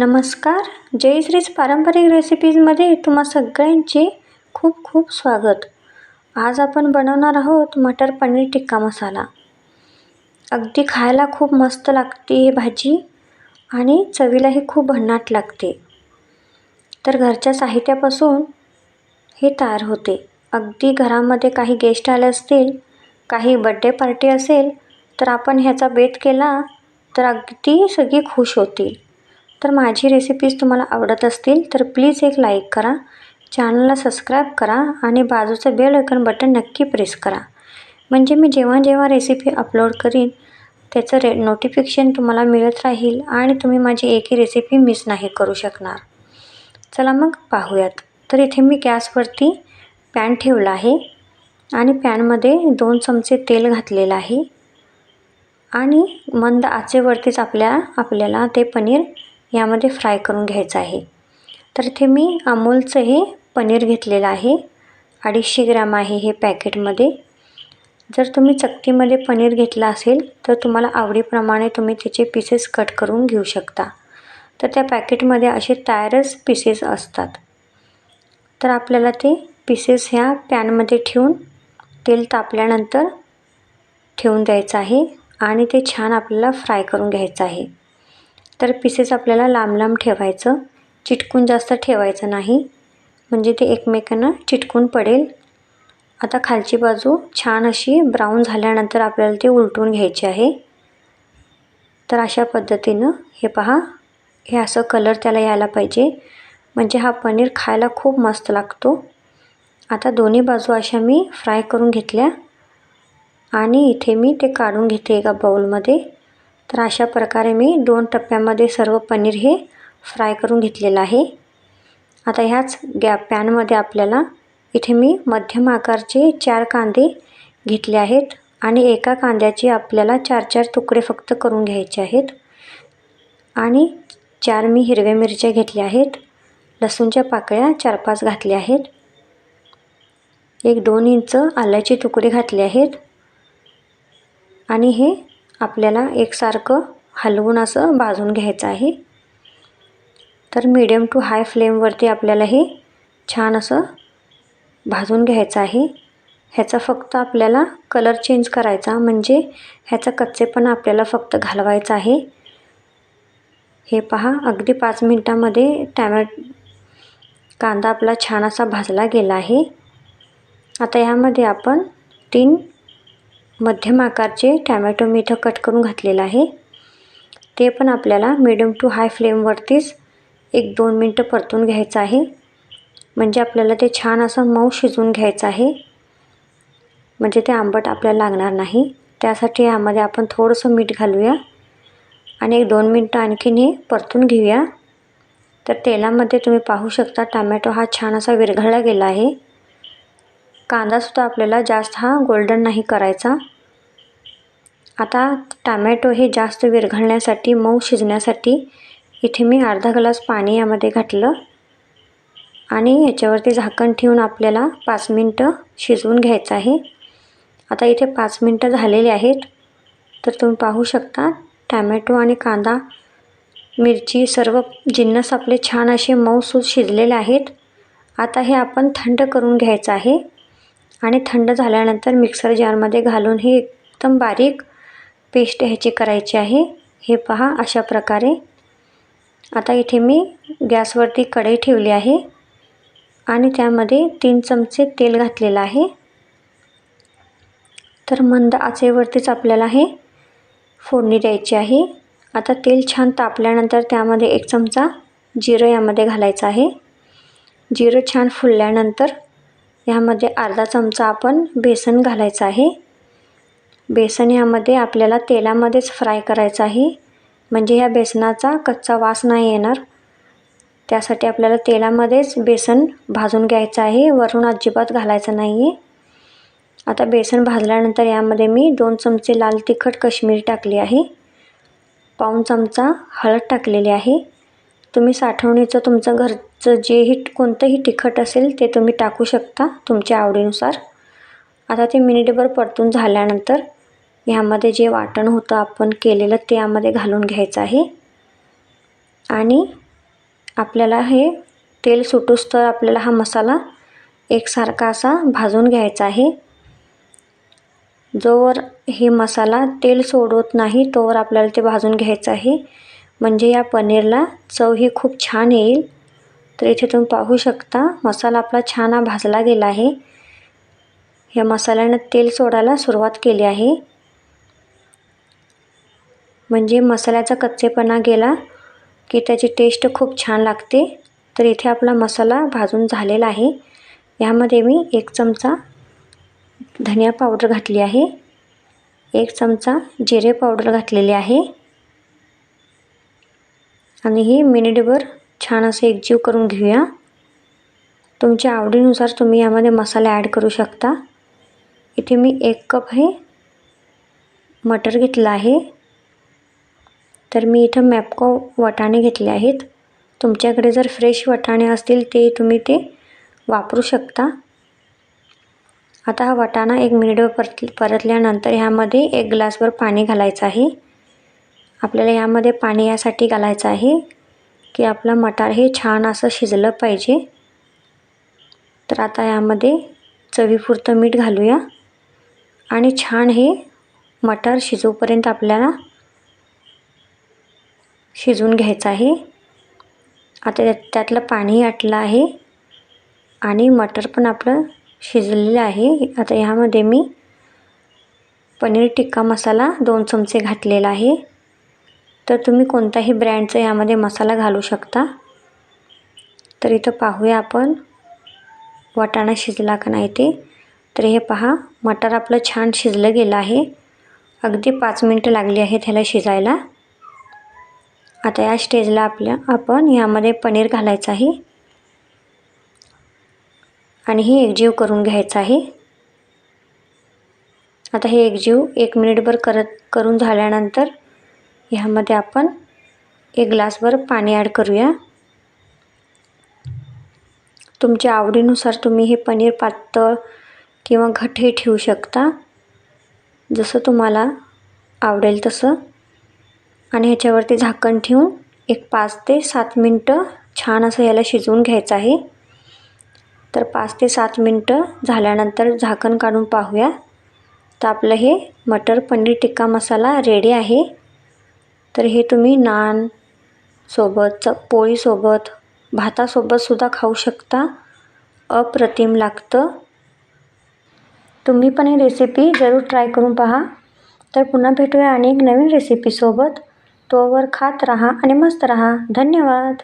नमस्कार. जयश्रीज पारंपरिक रेसिपीजमध्ये तुम्हा सगळ्यांचे खूप खूप स्वागत. आज आपण बनवणार आहोत मटर पनीर टिक्का मसाला. अगदी खायला खूप मस्त लागते ही भाजी आणि चवीलाही खूप भन्नाट लागते. तर घरच्या साहित्यापासून हे तयार होते. अगदी घरामध्ये काही गेस्ट आले असतील काही बड्डे पार्टी असेल तर आपण ह्याचा बेत केला तर अगदी सगळी खुश होतील. तर माझी रेसिपीज तुम्हाला आवडत असतील तर प्लीज एक लाईक करा. चॅनलला सबस्क्राईब करा आणि बाजूचं बेल ऐकन बटन नक्की प्रेस करा. म्हणजे मी जेव्हा जेव्हा रेसिपी अपलोड करीन त्याचं रे नोटिफिकेशन तुम्हाला मिळत राहील आणि तुम्ही माझी एकही रेसिपी मिस नाही करू शकणार. चला मग पाहूयात. तर इथे मी गॅसवरती पॅन ठेवला आहे आणि पॅनमध्ये दोन चमचे तेल घातलेलं आहे. आणि मंद आचेवरतीच आपल्या आपल्याला ते पनीर यामध्ये फ्राय करून घ्यायचं आहे. तर इथे मी अमूलचं हे पनीर घेतलेलं आहे. अडीचशे ग्रॅम आहे हे पॅकेटमध्ये. जर तुम्ही चक्कीमध्ये पनीर घेतलं असेल तर तुम्हाला आवडीप्रमाणे तुम्ही त्याचे पीसेस कट करून घेऊ शकता. तर त्या पॅकेटमध्ये असे तयारच पीसेस असतात. तर आपल्याला ते पीसेस ह्या पॅनमध्ये ठेवून तेल तापल्यानंतर ठेवून द्यायचं आहे आणि ते छान आपल्याला फ्राय करून घ्यायचं आहे. तर पीसेस आपल्याला लांब लांब ठेवायचं. चिटकून जास्त ठेवायचं नाही. म्हणजे ते एकमेकांना चिटकून पडेल. आता खालची बाजू छान अशी ब्राऊन झाल्यानंतर आपल्याला ते उलटून घ्यायचे आहे. तर अशा पद्धतीनं हे पहा. हे असं कलर त्याला यायला पाहिजे. म्हणजे हा पनीर खायला खूप मस्त लागतो. आता दोन्ही बाजू अशा मी फ्राय करून घेतल्या. आणि इथे मी ते काढून घेते एका बाऊलमध्ये तर अशा प्रकारे मी दोन टप्प्यामध्ये सर्व पनीर हे फ्राय करून घेतलेलं आहे. आता ह्याच गॅ पॅनमध्ये आपल्याला इथे मी मध्यम आकारचे चार कांदे घेतले आहेत आणि एका कांद्याचे आपल्याला चार चार तुकडे फक्त करून घ्यायचे आहेत. आणि चार मी हिरव्या मिरच्या घेतल्या आहेत. लसूणच्या पाकळ्या चार पाच घातल्या आहेत. एक दोन इंच आल्याचे तुकडे घातले आहेत. आणि हे आपल्याला एकसारखं हलवून असं भाजून घ्यायचं आहे. तर मीडियम टू हाय फ्लेमवरती आपल्याला हे छान असं भाजून घ्यायचं आहे. ह्याचा फक्त आपल्याला कलर चेंज करायचा म्हणजे ह्याचा कच्चेपणा आपल्याला फक्त घालवायचा आहे. हे पहा अगदी पाच मिनटामध्ये टॅमॅट कांदा आपला छान असा भाजला गेला आहे. आता ह्यामध्ये आपण तीन मध्यम आकारचे टॅमॅटो मी इथं कट करून घातलेलं आहे. ते पण आपल्याला मिडियम टू हाय फ्लेमवरतीच एक दोन मिनटं परतून घ्यायचं आहे. म्हणजे आपल्याला ते छान असं मऊ शिजवून घ्यायचं आहे. म्हणजे ते आंबट आपल्याला लागणार नाही. त्यासाठी यामध्ये आपण थोडंसं मीठ घालूया. आणि एक दोन मिनटं आणखीन हे परतून घेऊया. तर तेलामध्ये तुम्ही पाहू शकता टमॅटो हा छान असा विरघळला गेला आहे. कांदासुद्धा आपल्याला जास्त हा गोल्डन नाही करायचा. आता टामॅटो हे जास्त विरघळण्यासाठी मऊ शिजण्यासाठी इथे मी अर्धा ग्लास पाणी यामध्ये घातलं आणि याच्यावरती झाकण ठेवून आपल्याला पाच मिनटं शिजवून घ्यायचं आहे. आता इथे पाच मिनटं झालेली आहेत. तर तुम्ही पाहू शकता टॅमॅटो आणि कांदा मिरची सर्व जिन्नस आपले छान असे मऊसूद शिजलेले आहेत. आता हे आपण थंड करून घ्यायचं आहे आणि थंड झाल्यानंतर मिक्सर जारमध्ये घालून हे एकदम बारीक पेस्ट ह्याची करायची आहे. हे पहा अशा प्रकारे. आता इथे मी गॅसवरती कढई ठेवली आहे आणि त्यामध्ये तीन चमचे तेल घातलेलं आहे. तर मंद आचेवरतीच आपल्याला हे फोडणी द्यायची आहे. आता तेल छान तापल्यानंतर त्यामध्ये एक चमचा जिरं यामध्ये घालायचं आहे. जिरं छान फुलल्यानंतर ह्यामध्ये अर्धा चमचा आपण बेसन घालायचं आहे. बेसन ह्यामध्ये आपल्याला तेलामध्येच फ्राय करायचं आहे. म्हणजे ह्या बेसनाचा कच्चा वास नाही येणार. त्यासाठी आपल्याला तेलामध्येच बेसन भाजून घ्यायचं आहे. वरून अजिबात घालायचं नाही आहे आता बेसन भाजल्यानंतर यामध्ये मी दोन चमचे लाल तिखट कश्मीरी टाकली आहे. पाऊण चमचा हळद टाकलेली आहे. तुम्ही साठवणीचं तुमचं घरचं जेही कोणतंही तिखट असेल ते तुम्ही टाकू शकता तुमच्या आवडीनुसार. आता ते मिनिटभर परतून झाल्यानंतर ह्यामध्ये जे वाटण होतं आपण केलेलं ते यामध्ये घालून घ्यायचं आहे. आणि आपल्याला हे तेल सुटूस तर आपल्याला हा मसाला एकसारखा असा भाजून घ्यायचा आहे. जोवर हे मसाला तेल सोडवत नाही तोवर आपल्याला ते भाजून घ्यायचं आहे. म्हणजे या पनीरला चव ही खूप छान येईल. तर इथे तुम्ही पाहू शकता मसाला आपला छान हा भाजला गेला आहे. या मसाल्यानं तेल सोडायला सुरुवात केली आहे. म्हणजे मसाल्याचा कच्चेपणा गेला की त्याची टेस्ट खूप छान लागते. तर इथे आपला मसाला भाजून झालेला आहे. यामध्ये मी एक चमचा धनिया पावडर घातली आहे. एक चमचा जिरे पावडर घातलेली आहे. आणि ही मिनिटभर छान असे एकजीव करून घेऊया. तुमच्या आवडीनुसार तुम्ही यामध्ये मसाले ॲड करू शकता. इथे मी एक कप हे मटर घेतलं आहे. तर मी इथं मॅपको वाटाणे घेतले आहेत. तुमच्याकडे जर फ्रेश वाटाणे असतील ते तुम्ही ते वापरू शकता. आता हा वाटाणा एक मिनिटवर परत परतल्यानंतर ह्यामध्ये एक ग्लासभर पाणी घालायचं आहे. आपल्याला ह्यामध्ये पाणी यासाठी घालायचं आहे की आपला मटार हे छान असं शिजलं पाहिजे. तर आता यामध्ये चवीपुरतं मीठ घालूया. आणि छान हे मटार शिजवपर्यंत आपल्याला शिजवून घ्यायचं आहे. आता त्यातलं पाणी आटलं आहे. आणि मटर पण आपलं शिजलेलं आहे. आता ह्यामध्ये मी पनीर टिक्का मसाला दोन चमचे घातलेला आहे. तर तुम्ही कोणताही ब्रँडचा यामध्ये मसाला घालू शकता. तर इथं पाहूया आपण वाटाणा शिजला का नाही ते. तर हे पहा मटर आपलं छान शिजलं गेलं आहे. अगदी पाच मिनटं लागली आहेत ह्याला शिजायला. आता या स्टेजला आपल्या आपण यामध्ये पनीर घालायचं आहे. आणि हे एकजीव करून घ्यायचं आहे. आता हे एकजीव एक मिनिटभर करत करून झाल्यानंतर ह्यामध्ये आपण एक ग्लासभर पाणी ॲड करूया. तुमच्या आवडीनुसार तुम्ही हे पनीर पातळ किंवा घटही ठेवू शकता. जसं तुम्हाला आवडेल तसं. आणि ह्याच्यावरती झाकण ठेवून एक पाच ते सात मिनटं छान असं याला शिजवून घ्यायचं आहे. तर पाच ते सात मिनटं झाल्यानंतर झाकण काढून पाहूया. तर आपलं हे मटर पनीर टिक्का मसाला रेडी आहे. तर हे तुम्ही नान सोबत च पोळीसोबत भातासोबतसुद्धा खाऊ शकता. अप्रतिम लागतं. तुम्ही पण ही रेसिपी जरूर ट्राय करून पहा. तर पुन्हा भेटूया आणि एक नवीन रेसिपीसोबत तोवर खात राहा आणि मस्त राहा. धन्यवाद.